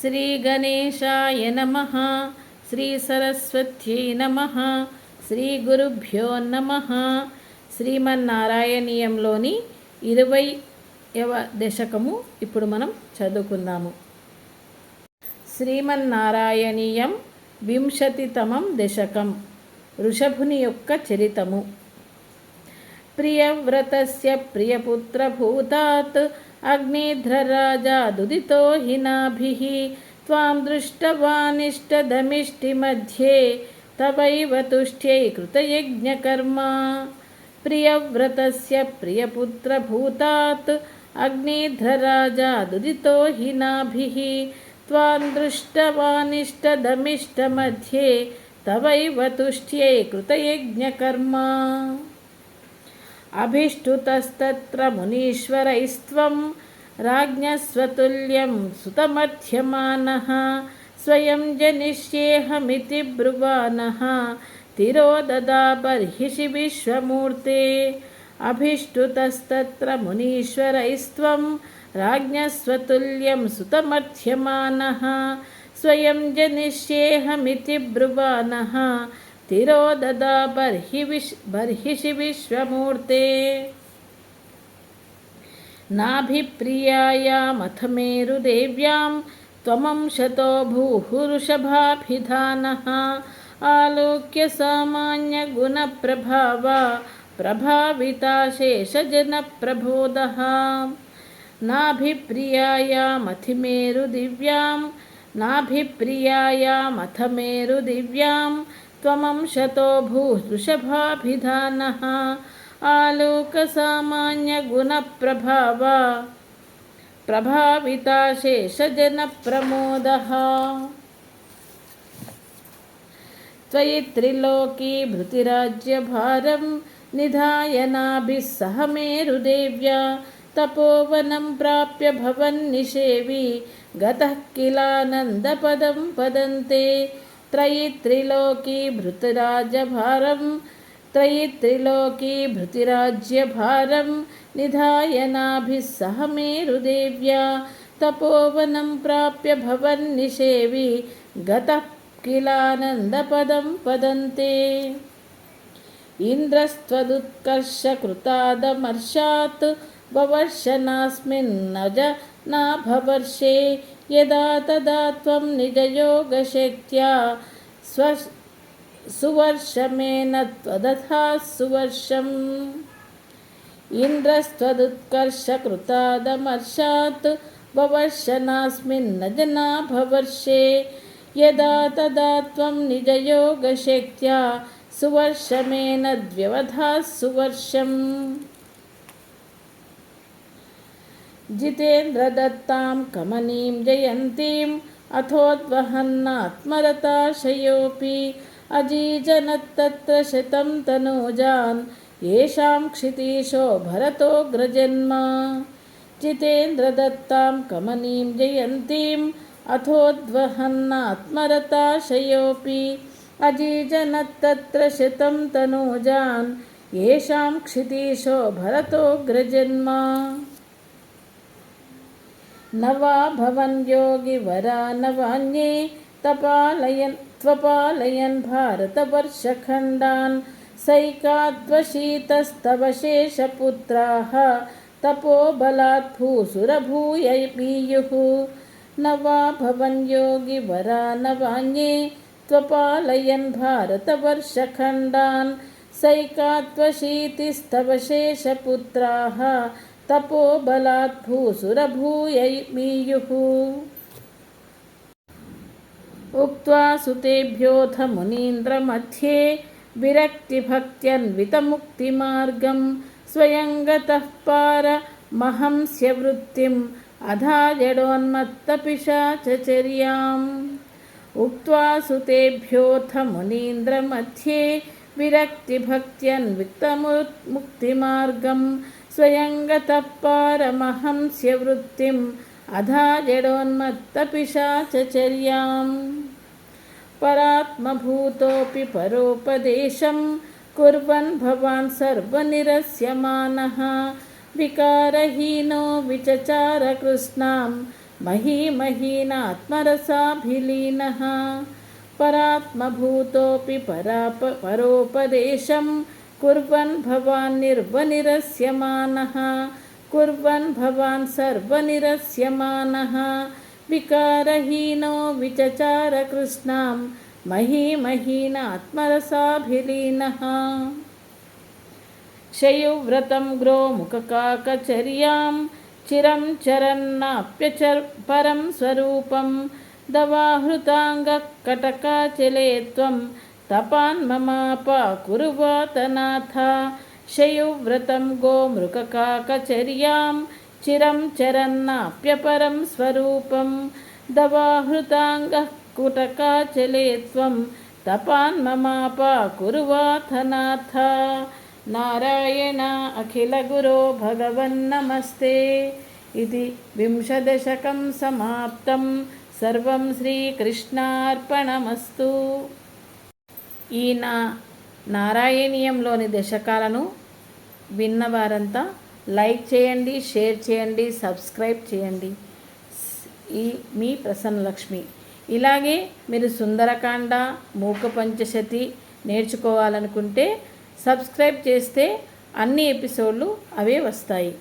శ్రీ గణేశాయ నమ శ్రీసరస్వత్యై నమ శ్రీగురుభ్యో నమ. శ్రీమన్నారాయణీయంలోని ఇరవైవ దశకము ఇప్పుడు మనం చదువుకుందాము. శ్రీమన్నారాయణీయం వింశతితమం దశకం ఋషభుని యొక్క చరితము. प्रियव्रतस्य प्रियपुत्रभूतात् अग्निध्रराजा दुदितो हिनाभिः त्वां दृष्टवानिष्टदमिष्टिमध्ये तवैव तुष्ट्यै कृतयज्ञकर्मा। प्रियव्रतस्य प्रियपुत्रभूतात् अग्निध्रराजा दुदितो हिनाभिः त्वां दृष्टवानिष्टदमिष्टमध्ये तवैव तुष्ट्यै कृतयज्ञकर्मा। अभिष्टुतस्तत्र मुनीश्वरैस्त्वं राज्ञस्वतुल्यं सुतमध्यमानः, स्वयं जनिष्येऽहमिति ब्रुवानः। तिरोददा बर्हिषि विश्वमूर्ते, अभिष्टुतस्तत्र मुनीश्वरैस्त्वं राज्ञस्वतुल्यं सुतमध्यमानः, स्वयं जनिष्येऽहमिति ब्रुवानः। तिरोददा बर्हि विश् बर्हिषि विश्वमूर्ते नाभिप्रियायामथ मेरुदेव्यां त्वमंशतो भूहुरुषभाभिधानः आलोक्य सामान्यगुणप्रभावा प्रभाविता शेषजनप्रबोधः नाभिप्रियायामथिमेरुदिव्यां नाभिप्रियायामथ मेरुदिव्यां त्वमंशतो भूवृषभाभिधानः आलोकसामान्यगुणप्रभावा प्रभाविता शेषजनप्रमोदः त्वयि त्रिलोकी भृतिराज्यभारं निधाय नाभिः सह मेरुदेव्या तपोवनं प्राप्य भवन्निषेवि गतः किलानन्दपदं पदन्ते त्रयि त्रिलोकी भृतिराजभारं त्रयि त्रिलोकी भृतिराज्यभारं निधाय नाभिः सह मेरुदेव्या तपोवनं प्राप्य भवन्निषेवि गतः किलानन्दपदं पदन्ते इन्द्रस्त्वदुत्कर्षकृतादमर्षात् ववर्षनास्मिन्नज नाभवर्षे यदा तदा त्वं निजयोगशक्त्या स्व सुवर्षमेन त्वदथा सुवर्षम्। इन्द्रस्त्वदुत्कर्षकृतादमर्षात् ववर्षनास्मिन्नजनाभवर्षे यदा तदा त्वं निजयोगशक्त्या सुवर्षमेन द्व्यवधा सुवर्षम् जितेन्द्रदत्तां कमनीं जयन्तीम् अथोद्वहन्नात्मरताशयोऽपि अजीजनत्तत्र शतं तनूजान् येषां क्षितीशो भरतोऽग्रजन्म जितेन्द्रदत्तां कमनीं जयन्तीम् अथोद्वहन्नात्मरताशयोऽपि अजीजनत्तत्र शतं तनूजान् येषां क्षितीशो भरतोऽग्रजन्म न वा भवन् योगिवरा नवान्ये तपालयन् त्वपालयन् भारतवर्षखण्डान्। सैकात्वशीतस्तव शेषपुत्राः तपोबलात् भूसुरभूय पीयुः न वा भवन् योगिवरा नवान्ये त्वपालयन् भारतवर्षखण्डान्। सैकात्वशीतिस्तव शेषपुत्राः తపోబలాత్ భూసురభూయైర్మీయుః ఉక్వా సుతేభ్యోథ మునీంద్రమధ్యే విరక్తిభక్త్యన్వితముక్తిమార్గం స్వయం గతః పారమహంస్యవృత్తిం అధాజడోన్మత్తపిశాచర్యాం ఉక్వా సుతేభ్యోథ మునీంద్రమధ్యే विरक्तिभक्त्यन्वित्तमुक्तिमार्गं स्वयं गतः वृत्तिम् अधा जडोन्मत्तपिशाचर्याम् परात्मभूतोऽपि परोपदेशं कुर्वन् भवान् सर्वनिरस्यमानः। विकारहीनो विचचारकृष्णां महीमहीनात्मरसाभिलीनः। परात्मभूतोऽपि पराप परोपदेशं कुर्वन् भवान् निर्वनिरस्यमानः। कुर्वन् भवान् सर्वनिरस्यमानः। विकारहीनो विचचारकृष्णां महीमहीनात्मरसाभिलीनः। शयुव्रतं ग्रोमुखकाकचर्यां चिरं चरन्नाप्यचर् परं स्वरूपं दवाहृताङ्गकटकाचले त्वं तपान्ममाप कुर्वातनाथ शयुव्रतं गोमृककाकचर्यां चिरं चरन्नाप्यपरं स्वरूपं दवाहृताङ्गः कुटकाचले त्वं तपान्ममाप कुर्वाथनाथ नारायण अखिलगुरो भगवन्नमस्ते इति विंशदशकं समाप्तम् సర్వం శ్రీకృష్ణార్పణమస్తు. ఈ నా నారాయణీయంలోని దశకాలను విన్నవారంతా లైక్ చేయండి షేర్ చేయండి సబ్స్క్రైబ్ చేయండి. ఈ మీ ప్రసన్నలక్ష్మి. ఇలాగే మీరు సుందరకాండ మూక పంచశతి నేర్చుకోవాలనుకుంటే సబ్స్క్రైబ్ చేస్తే అన్ని ఎపిసోడ్లు అవే వస్తాయి.